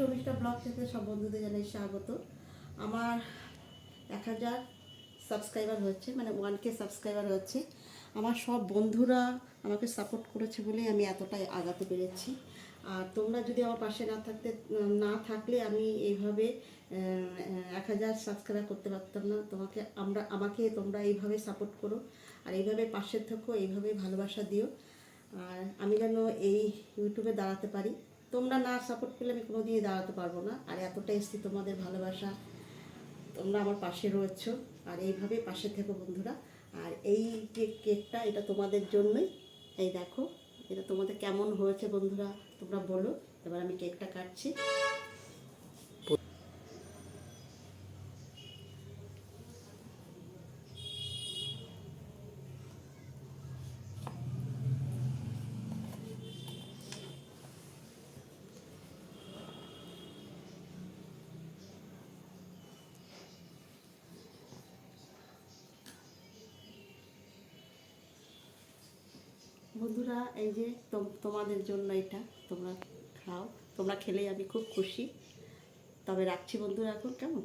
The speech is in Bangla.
শর্মিষ্ঠা ব্লগ থেকে সব বন্ধুদের জানাই স্বাগত। আমার এক হাজার সাবস্ক্রাইবার হচ্ছে মানে ওয়ান কে সাবস্ক্রাইবার হচ্ছে আমার সব বন্ধুরা আমাকে সাপোর্ট করেছে বলেই আমি এতটাই আগাতে পেরেছি। আর তোমরা যদি আমার পাশে না থাকতে, না থাকলে আমি এইভাবে এক হাজার সাবস্ক্রাইব করতে পারতাম না। তোমাকে আমরা, আমাকে তোমরা এইভাবে সাপোর্ট করো আর এইভাবে পাশে থাকো, এইভাবে ভালোবাসা দিও। আর আমি যেন এই ইউটিউবে দাঁড়াতে পারি। তোমরা না সাপোর্ট করলে আমি কোনো দিয়ে দাঁড়াতে পারব না। আর এতটা এসছি তোমাদের ভালোবাসা। তোমরা আমার পাশে রয়েছ। আর এইভাবে পাশে থেকো বন্ধুরা। আর এই যে কেকটা, এটা তোমাদের জন্যই। এই দেখো, এটা তোমাদের কেমন হয়েছে বন্ধুরা, তোমরা বলো। এবার আমি কেকটা কাটছি। বন্ধুরা, এই যে তোম- তোমাদের জন্য এটা, তোমরা খাও। তোমরা খেলেই আমি খুব খুশি। তবে রাখছি বন্ধুরা এখন, কেমন?